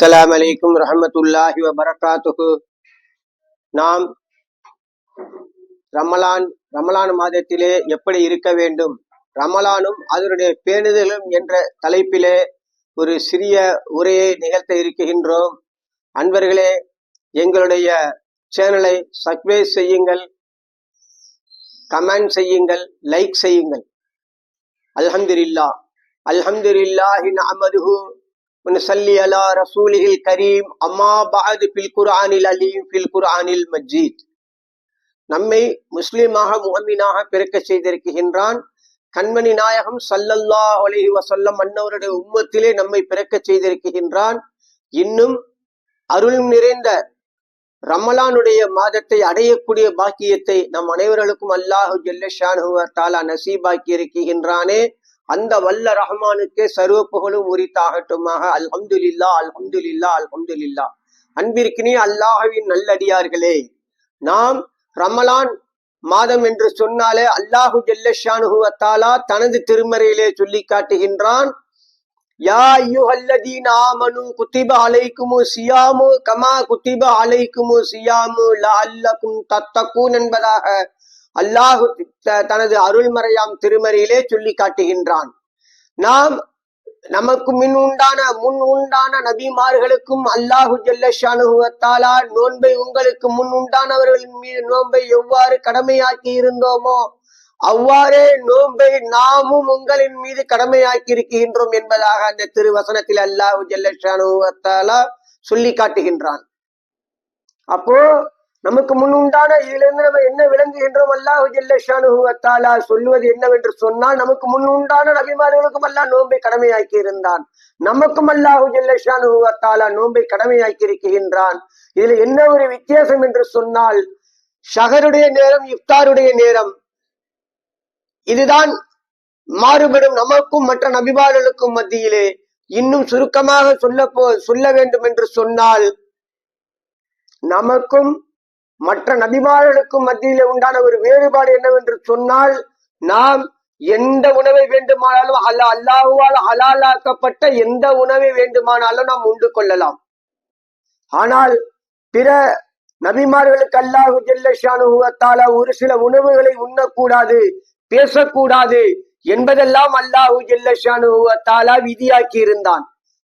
அஸ்லாம் அலைக்கும் ரஹமத்துல்லாஹி வபரகாத்துஹு நாம் ரமலான் ரமலான் மாதத்திலே எப்படி இருக்க வேண்டும்? ரமலானும் அதனுடைய பேணுதலும் என்ற தலைப்பிலே ஒரு சிறிய உரையை நிகழ்த்த இருக்கின்றோம். அன்பர்களே எங்களுடைய சேனலை சப்ஸ்கிரைப் செய்யுங்கள் கமெண்ட் செய்யுங்கள் லைக் செய்யுங்கள். அல்ஹம்துல்லா அல்ஹம்துல்லாஹின் அமதுஹூ ونصلي على رسوله الكريم أما بعد في القرآن العليم في القرآن المجيد நம்மை முஸ்லிமாக முகமீனாக பிறக்க செய்திருக்கின்றான் கண்மணி நாயகம் சல்லல்லா அலைஹி வசல்லம் அன்னவருடைய உம்மத்திலே நம்மை பிறக்க செய்திருக்கின்றான் இன்னும் அருள் நிறைந்த ரமலானுடைய மாதத்தை அடையக்கூடிய பாக்கியத்தை நம் அனைவர்களுக்கும் அல்லாஹு ஜல்லஷானு தாலா நசீபாக்கி இருக்கின்றானே அந்த வல்ல ரஹ்மானுக்கே சர்வ புகழும் உரித்தாகட்டுமாக. அல்ஹம்துலில்லா அல்ஹம்துலில்லா அல்ஹம்துலில்லா. அன்பிற்கினே அல்லாஹுவின் நல்லடியார்களே நாம் ரமலான் மாதம் என்று சொன்னாலே அல்லாஹு ஜெல்லஷானுகுவத்தாலா தனது திருமறையிலே சொல்லி காட்டுகின்றான் யா ஐயுஹல்லதீன ஆமனு குத்திப அலைக்குமு சியாமு கமா குத்திப அலைக்குமு சியாமு லஅல்லக்கும் தத்தக்கூன் என்பதாக அல்லாஹு தனது அருள்மறையாம் திருமறையிலே சொல்லி காட்டுகின்றான். நாம் நமக்கு மின் உண்டான முன் உண்டான நபிமார்களுக்கும் அல்லாஹு ஜல்லஷானுவத்தாலா நோன்பை உங்களுக்கு முன் உண்டானவர்களின் மீது நோன்பை எவ்வாறு கடமையாக்கி இருந்தோமோ அவ்வாறே நோன்பை நாமும் உங்களின் மீது கடமையாக்கி இருக்கின்றோம் என்பதாக அந்த திருவசனத்தில் அல்லாஹு ஜல்லஷானுவத்தாலா சொல்லி காட்டுகின்றான். அப்போ நமக்கு முன்னுண்டான இதிலிருந்து நம்ம என்ன விளங்குகின்றோம்? அல்லாஹு ஜல்லஷானுவத்தாலா சொல்லுவது என்னவென்று சொன்னால் நமக்கு முன்னுண்டான நபிமார்களுக்கும் அல்லாஹ் நோன்பை கடமையாக்கி இருந்தான் நமக்கும் அல்லாஹு ஜல்லஷானுவத்தாலா நோன்பை கடமையாக்கி இருக்கின்றான் இதுல என்ன ஒரு வித்தியாசம் என்று சொன்னால் ஷஹருடைய நேரம் இஃப்தாருடைய நேரம். இதுதான் மாறுபடும் நமக்கும் மற்ற நபிமார்களுக்கும் மத்தியிலே இன்னும் சுருக்கமாக சொல்ல போ சொல்ல வேண்டும் என்று சொன்னால் நமக்கும் மற்ற நபிமார்களுக்கும் மத்தியிலே உண்டான ஒரு வேறுபாடு என்னவென்று சொன்னால் நாம் எந்த உணவை வேண்டுமானாலும் அல்ல அல்லாஹுவால் ஹலாலாக்கப்பட்ட எந்த உணவை வேண்டுமானாலும் நாம் உண்டு கொள்ளலாம். ஆனால் பிற நபிமார்களுக்கு அல்லாஹு ஜல்லஷானுவத்தால ஒரு சில உணவுகளை உண்ணக்கூடாது பேசக்கூடாது என்பதெல்லாம் அல்லாஹு ஜல்லஷானுவத்தாலா விதியாக்கி இருந்தான்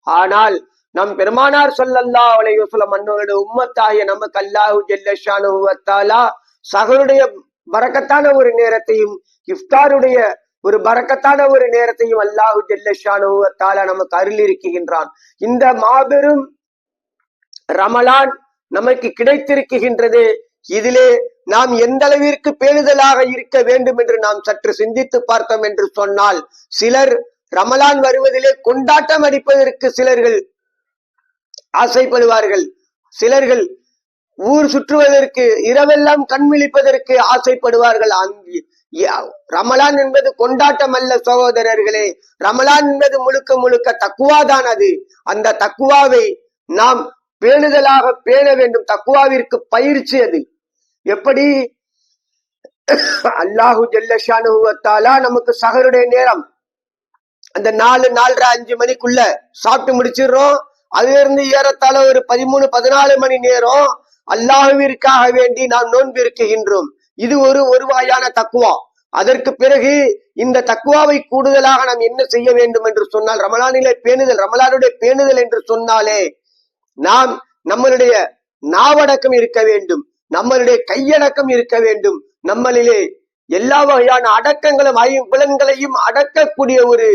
ஆனால் நம் பெருமானார் சொல்லல்லா அலையோ சொல்ல மன்னோருடைய உம்மத்தாகிய நமக்கு அல்லாஹு ஜல்லஷானுவத்தாலா சகருடைய பறக்கத்தான ஒரு நேரத்தையும் இஃப்தாருடைய ஒரு பறக்கத்தான ஒரு நேரத்தையும் அல்லாஹு ஜல்லஷானுவத்தாலா நமக்கு அருள் இருக்கின்றான் இந்த மாபெரும் ரமலான் நமக்கு கிடைத்திருக்கின்றது. இதிலே நாம் எந்த அளவிற்கு பேணுதலாக இருக்க வேண்டும் என்று நாம் சற்று சிந்தித்து பார்த்தோம் என்று சொன்னால் சிலர் ரமலான் வருவதிலே கொண்டாட்டம் அடிப்பதற்கு சிலர்கள் ஆசைப்படுவார்கள். சிலர்கள் ஊர் சுற்றுவதற்கு இரவெல்லாம் கண் விழிப்பதற்கு ஆசைப்படுவார்கள். அங்கு- ரமலான் என்பது கொண்டாட்டம் அல்ல சகோதரர்களே. ரமலான் என்பது முழுக்க முழுக்க தக்குவாதான் அது அந்த தக்குவாவை நாம் பேணுதலாக பேண வேண்டும். தக்குவாவிற்கு பயிற்சி அது. எப்படி? அல்லாஹு ஜெல்லஷானுவத்தாலா நமக்கு சகருடைய நேரம். அந்த நாலு நாலரை அஞ்சு மணிக்குள்ள சாப்பிட்டு முடிச்சிடுறோம். அதிலிருந்து ஏறத்தாழ ஒரு பதிமூணு பதினாலு மணி நேரம் அல்லாஹுவிற்காக வேண்டி நாம் நோன்பு இருக்கின்றோம் இது ஒரு ஒரு தக்குவா அதற்கு பிறகு இந்த தக்குவாவை கூடுதலாக நாம் என்ன செய்ய வேண்டும் என்று சொன்னால் ரமலானிலே பேணுதல் ரமலானுடைய பேணுதல் என்று சொன்னாலே நாம் நம்மளுடைய நாவடக்கம் இருக்க வேண்டும் நம்மளுடைய கையடக்கம் இருக்க வேண்டும். நம்மளிலே எல்லா வகையான அடக்கங்களும் ஐம்புலன்களையும் அடக்கக்கூடிய ஒரு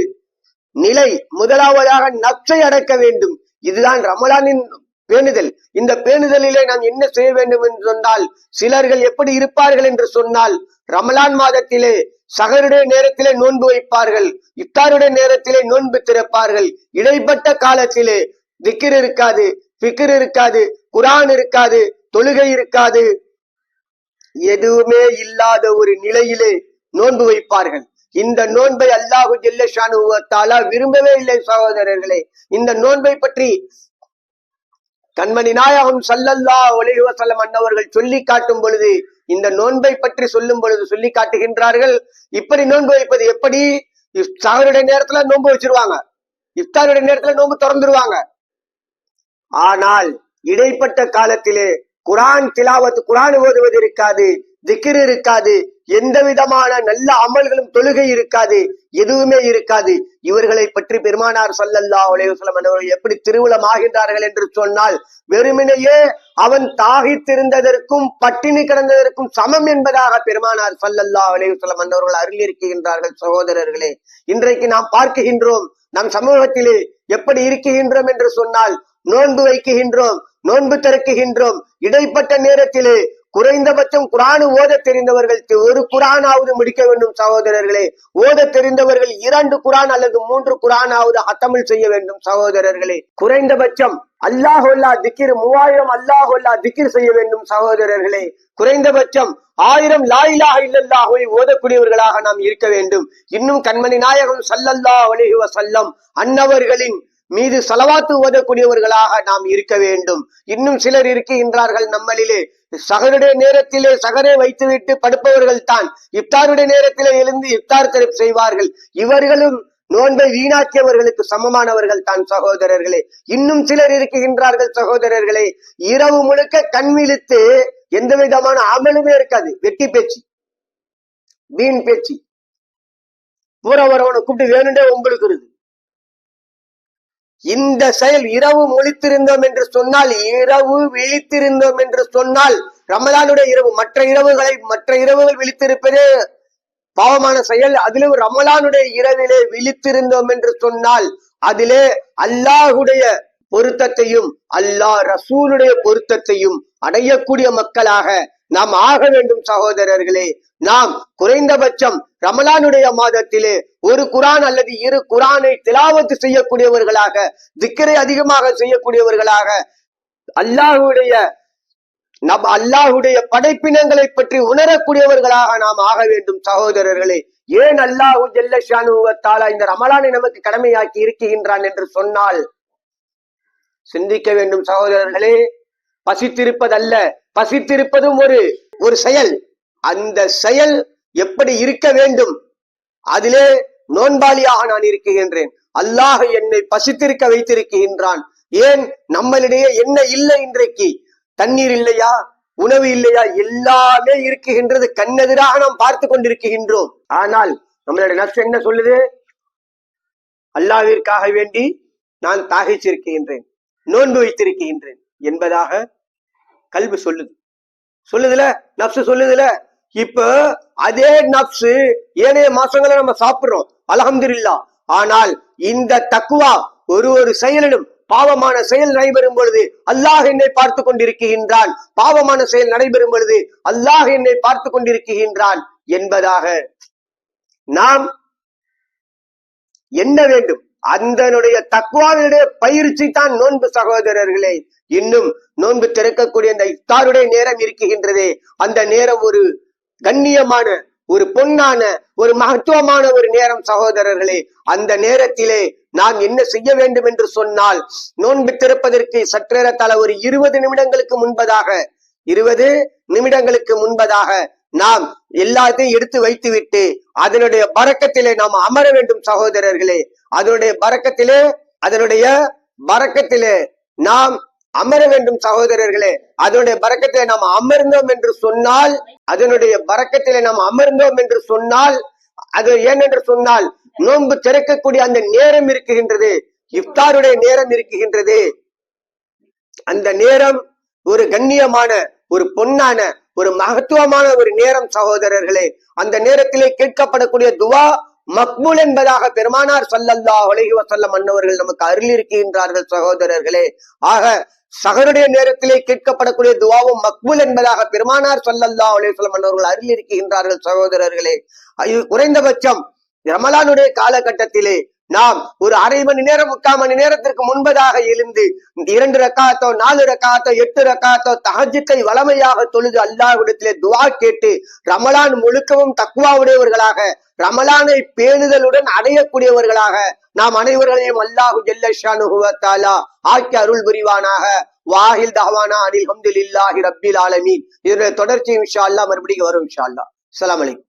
நிலை முதலாவதாக நச்சை அடக்க வேண்டும். இதுதான் ரமலானின் பேணுதல். இந்த பேணுதலிலே நான் என்ன செய்ய வேண்டும் என்று சொன்னால் சிலர்கள் எப்படி இருப்பார்கள் என்று சொன்னால் ரமலான் மாதத்திலே சகருடைய நேரத்திலே நோன்பு வைப்பார்கள் இத்தாருடைய நேரத்திலே நோன்பு திறப்பார்கள். இடைப்பட்ட காலத்திலே திக்கிர் இருக்காது ஃபிக்ர் இருக்காது குரான் இருக்காது தொழுகை இருக்காது. எதுவுமே இல்லாத ஒரு நிலையிலே நோன்பு வைப்பார்கள். இந்த நோன்பை அல்லாஹு ஜில்லஷானுவத்தாலா விரும்பவே இல்லை சகோதரர்களே. இந்த நோன்பை பற்றி கண்மணி நாயகம் சல்லல்லா ஒலைஹி அன்னவர்கள் சொல்லி காட்டும் பொழுது இந்த நோன்பை பற்றி சொல்லும் பொழுது சொல்லி காட்டுகின்றார்கள். இப்படி நோன்பு வைப்பது எப்படி? இஃப்தாருடைய நேரத்துல நோன்பு வச்சிருவாங்க. இஃப்தாருடைய நேரத்துல நோன்பு திறந்துருவாங்க. ஆனால் இடைப்பட்ட காலத்திலே குரான் திலாவத்து குரான் ஓதுவது இருக்காது. திக்ர் இருக்காது. எந்த விதமான நல்ல அமல்களும் தொழுகை இருக்காது. எதுவுமே இருக்காது. இவர்களை பற்றி பெருமானார் சல்லல்லா உலகம் அவர்கள் எப்படி திருவுளம் ஆகின்றார்கள் என்று சொன்னால் வெறுமனையே அவன் தாகித்திருந்ததற்கும் பட்டினி கிடந்ததற்கும் சமம் என்பதாக பெருமானார் சல்லல்லா உலகம் வஸல்லம் அவர்கள் அருள் இருக்கின்றார்கள் சகோதரர்களே. இன்றைக்கு நாம் பார்க்கின்றோம் நம் சமூகத்திலே எப்படி இருக்கின்றோம் என்று சொன்னால் நோன்பு வைக்குகின்றோம் நோன்பு திறக்குகின்றோம் இடைப்பட்ட நேரத்திலே குறைந்தபட்சம் குரானு ஓத தெரிந்தவர்களுக்கு ஒரு குரானாவது முடிக்க வேண்டும் சகோதரர்களே. ஓத தெரிந்தவர்கள் இரண்டு குரான் அல்லது மூன்று குரானாவது அத்தமிழ் செய்ய வேண்டும் சகோதரர்களே. குறைந்தபட்சம் அல்லாஹொல்லா திக்கிர் மூவாயிரம் அல்லாஹொல்லா திக்கிர் செய்ய வேண்டும் சகோதரர்களே. குறைந்தபட்சம் ஆயிரம் லாயிலாக இல்லல்லாஹுவை ஓதக்கூடியவர்களாக நாம் இருக்க வேண்டும். இன்னும் கண்மணி நாயகம் சல்லல்லா அலைஹி வஸல்லம் அன்னவர்களின் மீது சலவாத்து ஓதக்கூடியவர்களாக நாம் இருக்க வேண்டும். இன்னும் சிலர் இருக்கின்றார்கள் நம்மளிலே. சகருடைய நேரத்திலே சகரை வைத்துவிட்டு படுப்பவர்கள் தான் இப்தாருடைய நேரத்திலே எழுந்து இப்தார் தரப்பு செய்வார்கள். இவர்களும் நோன்பை வீணாக்கியவர்களுக்கு சமமானவர்கள் தான் சகோதரர்களே. இன்னும் சிலர் இருக்கின்றார்கள் சகோதரர்களே. இரவு முழுக்க கண்விழித்து எந்த விதமான அமலுமே இருக்காது. வெட்டி பேச்சு. வீண் பேச்சு. பூரா வரவனை கூப்பிட்டு வேணுண்டே உங்களுக்கு இருக்கு இந்த செயல் இரவு முழித்திருந்தோம் என்று சொன்னால் இரவு விழித்திருந்தோம் என்று சொன்னால் ரமலானுடைய இரவு மற்ற இரவுகளை மற்ற இரவுகள் விழித்திருப்பதே பாவமான செயல். அதிலும் ரமலானுடைய இரவிலே விழித்திருந்தோம் என்று சொன்னால் அதிலே அல்லாஹுடைய பொருத்தத்தையும் அல்லாஹ் ரசூலுடைய பொருத்தத்தையும் அடையக்கூடிய மக்களாக நாம் ஆக வேண்டும் சகோதரர்களே. நாம் குறைந்தபட்சம் ரமலானுடைய மாதத்திலே ஒரு குரான் அல்லது இரு குரானை திலாவத்து செய்யக்கூடியவர்களாக திக்கரை அதிகமாக செய்யக்கூடியவர்களாக அல்லாஹுடைய நம் அல்லாஹுடைய படைப்பினங்களை பற்றி உணரக்கூடியவர்களாக நாம் ஆக வேண்டும் சகோதரர்களே. ஏன் அல்லாஹு ஜெல்லஷானுவத்தாலா இந்த ரமலானை நமக்கு கடமையாக்கி இருக்கின்றான் என்று சொன்னால் சிந்திக்க வேண்டும் சகோதரர்களே. பசித்திருப்பதல்ல பசித்திருப்பதும் ஒரு ஒரு செயல். அந்த செயல் எப்படி இருக்க வேண்டும்? அதிலே நோன்பாளியாக நான் இருக்கின்றேன். அல்லாஹ் என்னை பசித்திருக்க வைத்திருக்கின்றான். ஏன்? நம்மளிடையே என்ன இல்லை இன்றைக்கு? தண்ணீர் இல்லையா? உணவு இல்லையா? எல்லாமே இருக்குகின்றது கண்ணெதிராக நாம் பார்த்து கொண்டிருக்கின்றோம். ஆனால் நம்மளுடைய நஷ்டம் என்ன சொல்லுது? அல்லாவிற்காக வேண்டி நான் தாகிச்சிருக்கின்றேன். நோன்பு வைத்திருக்கின்றேன். என்பதாக கல்வி சொல்லுது. சொல்லுதுல? நப்சு சொல்லுதுல? இப்போ அதே நப்சு ஏனைய மாசங்களை நம்ம சாப்பிடுறோம். அலகம்துல்லா ஆனால் இந்த தக்குவா ஒரு ஒரு செயலிலும் பாவமான செயல் நடைபெறும் பொழுது அல்லாஹ் என்னை பார்த்து கொண்டிருக்கின்றான். பாவமான செயல் நடைபெறும் பொழுது அல்லாஹ் என்னை பார்த்து கொண்டிருக்கின்றான் என்பதாக. நாம் என்ன வேண்டும்? அந்தனுடைய தக்குவாவினுடைய பயிற்சி தான் நோன்பு சகோதரர்களே. இன்னும் நோன்பு திறக்கக்கூடிய அந்த இஃப்தாருடைய நேரம் இருக்குகின்றது அந்த நேரம் ஒரு கண்ணியமான ஒரு பொன்னான ஒரு மகத்துவமான ஒரு நேரம் சகோதரர்களே. அந்த நேரத்திலே நாம் என்ன செய்ய வேண்டும் என்று சொன்னால் நோன்பு திறப்பதற்கு சற்றேறத்தாழ ஒரு இருபது நிமிடங்களுக்கு முன்பதாக இருபது நிமிடங்களுக்கு முன்பதாக நாம் எல்லாத்தையும் எடுத்து வைத்துவிட்டு அதனுடைய பறக்கத்திலே நாம் அமர வேண்டும் சகோதரர்களே. அதனுடைய பறக்கத்திலே அதனுடைய பறக்கத்திலே நாம் அமர வேண்டும் சகோதரர்களே. அதனுடைய பறக்கத்திலே நாம் அமர்ந்தோம் என்று சொன்னால் அதனுடைய பறக்கத்திலே நாம் அமர்ந்தோம் என்று சொன்னால் அது ஏனென்று சொன்னால் நோன்பு திறக்கக்கூடிய அந்த நேரம் இருக்குகின்றது. இஃப்தாருடைய நேரம் இருக்குகின்றது. அந்த நேரம் ஒரு கண்ணியமான ஒரு பொன்னான ஒரு மகத்துவமான ஒரு நேரம் சகோதரர்களே அந்த நேரத்திலே கேட்கப்படக்கூடிய துவா மக்பூல் என்பதாக பெருமானார் சல்லல்லா உலகி வசல்லம் அன்னவர்கள் நமக்கு அருள் இருக்கின்றார்கள் சகோதரர்களே. ஆக சகருடைய நேரத்திலே கேட்கப்படக்கூடிய துவாவும் மக்பூல் என்பதாக பெருமானார் சல்லல்லா உலகி வசல்லம் அன்னவர்கள் அருள் இருக்கின்றார்கள் சகோதரர்களே குறைந்தபட்சம் ரமலானுடைய காலகட்டத்திலே நாம் ஒரு அரை மணி நேரம் முக்கால் மணி நேரத்திற்கு முன்பதாக எழுந்து இரண்டு ரக்காத்தோ நாலு ரக்காத்தோ எட்டு ரக்காத்தோ தஹஜத்தை வளமையாக தொழுது அல்லாஹ்விடத்திலே துவா கேட்டு ரமலான் முழுக்கவும் தக்குவாவுடையவர்களாக ரமலானை பேணுதலுடன் அடையக்கூடியவர்களாக நாம் அனைவர்களையும் அல்லாஹு ஜெல்லஷானுகுவத்தாலா ஆக்கி அருள் புரிவானாக. வாஹில் தஹவானா அனில் ஹம்துலில்லாஹி ரப்பில் ஆலமீன். இதனுடைய தொடர்ச்சி இன்ஷா அல்லா மறுபடியும் வரும் இன்ஷா அல்லா அலைக்கும்.